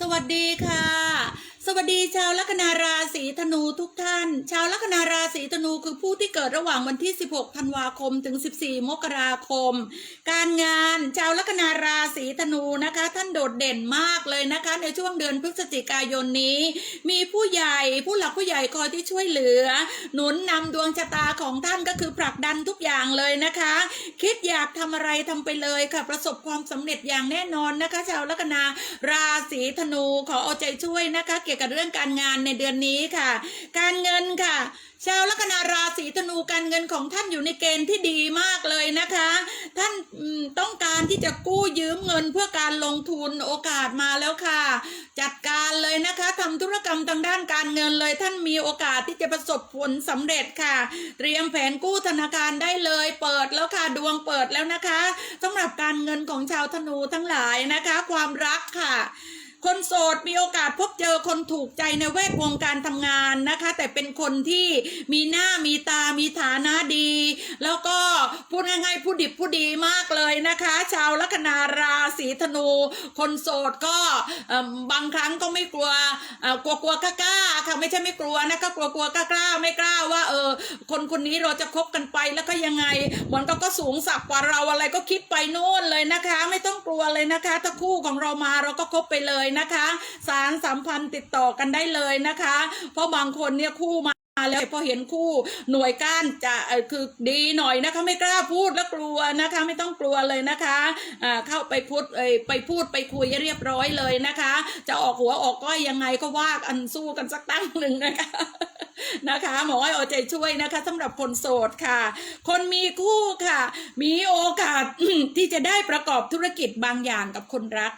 สวัสดีค่ะ สวัสดีชาวลัคนาราศีธนูทุกท่าน ชาวลัคนาราศีธนูคือผู้ที่เกิดระหว่างวันที่ 16 ธันวาคม ถึง 14 มกราคม การงานชาวลัคนาราศีธนูนะคะ ท่านโดดเด่นมากเลยนะคะ ในช่วงเดือนพฤศจิกายนนี้ มีผู้ใหญ่ผู้หลักผู้ใหญ่คอยที่ช่วยเหลือ หนุนนำดวงชะตาของท่านก็คือผลักดันทุกอย่างเลยนะคะ คิดอยากทำอะไรทำไปเลยค่ะประสบความสำเร็จอย่างแน่นอนนะคะ ชาวลัคนาราศีธนูขอเอาใจช่วยนะคะเกี่ยวกับเรื่องการงานในเดือนนี้ค่ะ การเงินค่ะ ชาวลัคนาราศีธนูการเงินของท่านอยู่ในเกณฑ์ที่ดีมากเลยนะคะ ท่านต้องการที่จะกู้ยืมเงินเพื่อการลงทุนโอกาสมาแล้วค่ะ จัดการเลยนะคะทำธุรกรรมทางด้านการเงินเลย ท่านมีโอกาสที่จะประสบผลสำเร็จค่ะ เตรียมแผนกู้ธนาคารได้เลย เปิดแล้วค่ะดวงเปิดแล้วนะคะสำหรับการเงินของชาวธนูทั้งหลายนะคะ ความรักค่ะ คนโสดมีโอกาสพบเจอคนถูกใจในแวดวงการทำงานนะคะ แต่เป็นคนที่มีหน้ามีตามีฐานะดี แล้วก็พูดง่ายๆผู้ดิบผู้ดีมากเลยนะคะ ชาวลัคนาราศีธนู คนโสดก็บางครั้งก็ไม่กลัวกลัวกลัวกล้ากล้าๆค่ะไม่ใช่ไม่กลัวนะคะกลัวกลัวกล้ากล้าๆไม่กล้าว่าเออคนคนนี้เราจะคบกันไปแล้วก็ยังไงเหมือนก็ก็สูงสักกว่าเราอะไรก็คิดไปโน่นเลยนะคะ ไม่ต้องกลัวเลยนะคะ ถ้าคู่ของเรามาเราก็คบไปเลยนะคะ สารสัมพันธ์ติดต่อกันได้เลยนะคะ เพราะบางคนเนี่ยคู่มาแล้วพอเห็นคู่หน่วยก้านจะคือดีหน่อยนะคะไม่กล้าพูดแล้วกลัวนะคะ ไม่ต้องกลัวเลยนะคะอ่าเข้าไปพูดไปพูดไปคุยเรียบร้อยเลยนะคะ จะออกหัวออกก้อยยังไงก็ว่ากันสู้กันสักตั้งหนึ่งนะคะนะคะหมอให้เอาใจช่วยนะคะสำหรับคนโสดค่ะ คนมีคู่ค่ะ มีโอกาสที่จะได้ประกอบธุรกิจบางอย่างกับคนรัก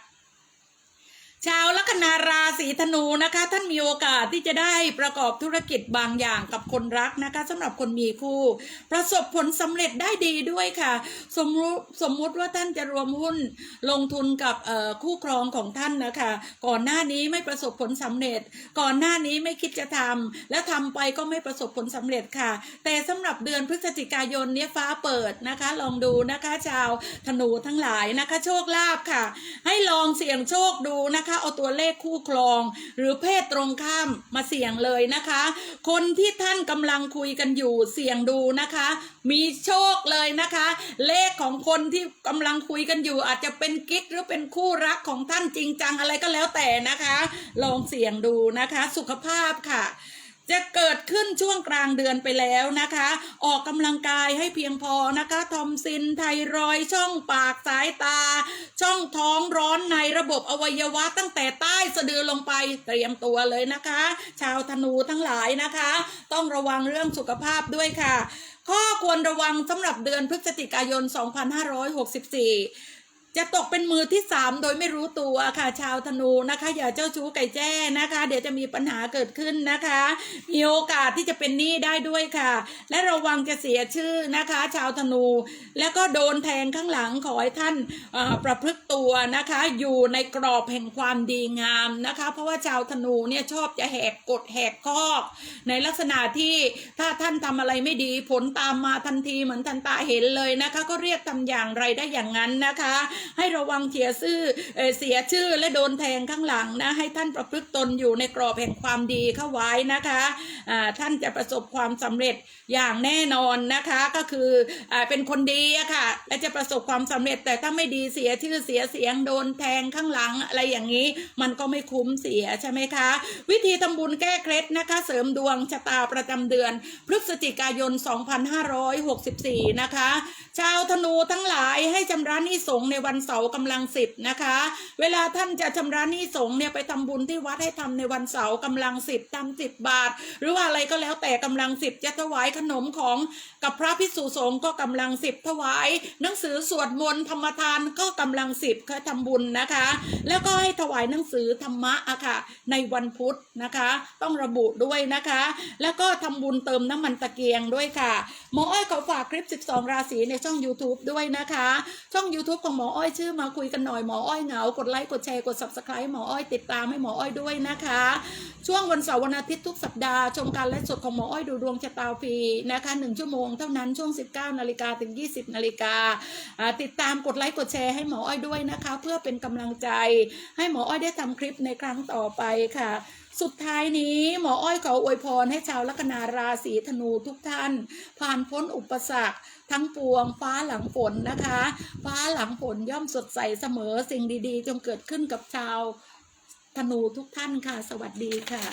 ชาวลัคนาราศีธนูนะคะ ท่านมีโอกาสที่จะได้ประกอบธุรกิจบางอย่างกับคนรักนะคะสำหรับคนมีคู่ ประสบผลสำเร็จได้ดีด้วยค่ะ สมมุติสมมุติว่าท่านจะรวมหุ้นลงทุนกับคู่ครองของท่านนะคะ ก่อนหน้านี้ไม่ประสบผลสำเร็จ ก่อนหน้านี้ไม่คิดจะทำแล้วทำไปก็ไม่ประสบผลสำเร็จค่ะ แต่สำหรับเดือนพฤศจิกายนนี้ฟ้าเปิดนะคะ ลองดูนะคะ ชาวธนูทั้งหลายนะคะ โชคลาภค่ะ ให้ลองเสี่ยงโชคดูนะคะนะคะ เอาตัวเลขคู่ครอง หรือเพศตรงข้ามมาเสี่ยงเลยนะคะ คนที่ท่านกำลังคุยกันอยู่เสี่ยงดูนะคะ มีโชคเลยนะคะ เลขของคนที่กำลังคุยกันอยู่ อาจจะเป็นกิ๊กหรือเป็นคู่รักของท่านจริงจังอะไรก็แล้วแต่นะคะ ลองเสี่ยงดูนะคะ สุขภาพค่ะ จะเกิดขึ้นช่วงกลางเดือนไปแล้วนะคะ ออกกำลังกายให้เพียงพอนะคะทอมซินไทรอยช่องปากสายตา ช่องท้องร้อนในระบบอวัยวะตั้งแต่ใต้สะดือลงไปเตรียมตัวเลยนะคะ ชาวธนูทั้งหลายนะคะ ต้องระวังเรื่องสุขภาพด้วยค่ะ ข้อควรระวังสำหรับเดือนพฤศจิกายน 2564 จะตกเป็นมือที่สามโดยไม่รู้ตัวค่ะชาวธนูนะคะ อย่าเจ้าชู้ไก่แจ้นะคะ เดี๋ยวจะมีปัญหาเกิดขึ้นนะคะ มีโอกาสที่จะเป็นหนี้ได้ด้วยค่ะ และระวังจะเสียชื่อนะคะ ชาวธนู แล้วก็โดนแทงข้างหลังขอให้ท่านประพฤติตัวนะคะ อยู่ในกรอบแห่งความดีงามนะคะ เพราะว่าชาวธนูเนี่ยชอบจะแหกกฎแหกข้อในลักษณะที่ถ้าท่านทำอะไรไม่ดีผลตามมาทันทีเหมือนทันตาเห็นเลยนะคะ ก็เรียกทำอย่างไรได้อย่างนั้นนะคะให้ระวังเสียชื่อเสียชื่อและโดนแทงข้างหลังนะให้ท่านประพฤติตนอยู่ในกรอบแห่งความดีเข้าไว้นะคะท่านจะประสบความสำเร็จอย่างแน่นอนนะคะก็คืออเป็นคนดีอะค่ะและจะประสบความสำเร็จแต่ถ้าไม่ดีเสียชื่อเสียเสียงโดนแทงข้างหลังอะไรอย่างนี้มันก็ไม่คุ้มเสียใช่ไหมคะ วิธีทำบุญแก้เคล็ดนะคะ เสริมดวงชะตาประจำเดือน พฤศจิกายน 2564 นะคะ ชาวธนูทั้งหลายให้ชำระนี้สงในวันันเสาร์กำลังสิบนะคะ เวลาท่านจะชำระหนี้สงเนี่ยไปทำบุญที่วัดให้ทำในวันเสาร์กำลังสิบทำสิบบาท หรือว่าอะไรก็แล้วแต่กำลังสิบจะถวายขนมของกับพระพิสุสงฆ์ก็กำลังสิบถวาย หนังสือสวดมนต์ธรรมทานก็กำลังสิบเคยทำบุญนะคะ แล้วก็ให้ถวายหนังสือธรรมะอะค่ะ ในวันพุธนะคะ ต้องระบุด้วยนะคะ แล้วก็ทำบุญเติมน้ำมันตะเกียงด้วยค่ะหมออ้อยขอฝากคลิป 12 ราศีในช่อง YouTube ด้วยนะคะ ช่อง YouTube ของหมออ้อยชื่อมาคุยกันหน่อยหมออ้อยเหงากดไลค์กดแชร์กด subscribe หมออ้อยติดตามให้หมออ้อยด้วยนะคะ ช่วงวันเสาร์วันอาทิตย์ทุกสัปดาห์ชมการไลฟ์สดของหมออ้อยดูดวงชะตาฟรีนะคะหนึ่งชั่วโมงเท่านั้นช่วง 19นาฬิกาถึง 20นาฬิกาอ่าติดตามกดไลค์กดแชร์ให้หมออ้อยด้วยนะคะ เพื่อเป็นกำลังใจให้หมออ้อยได้ทำคลิปในครั้งต่อไปค่ะ สุดท้ายนี้หมออ้อยขออวยพรให้ชาวลัคนาราศีธนูทุกท่าน ผ่านพ้นอุปสรรคทั้งปวงฟ้าหลังฝนนะคะ ฟ้าหลังฝนย่อมสดใสเสมอสิ่งดีๆ จงเกิดขึ้นกับชาวธนูทุกท่านค่ะ สวัสดีค่ะ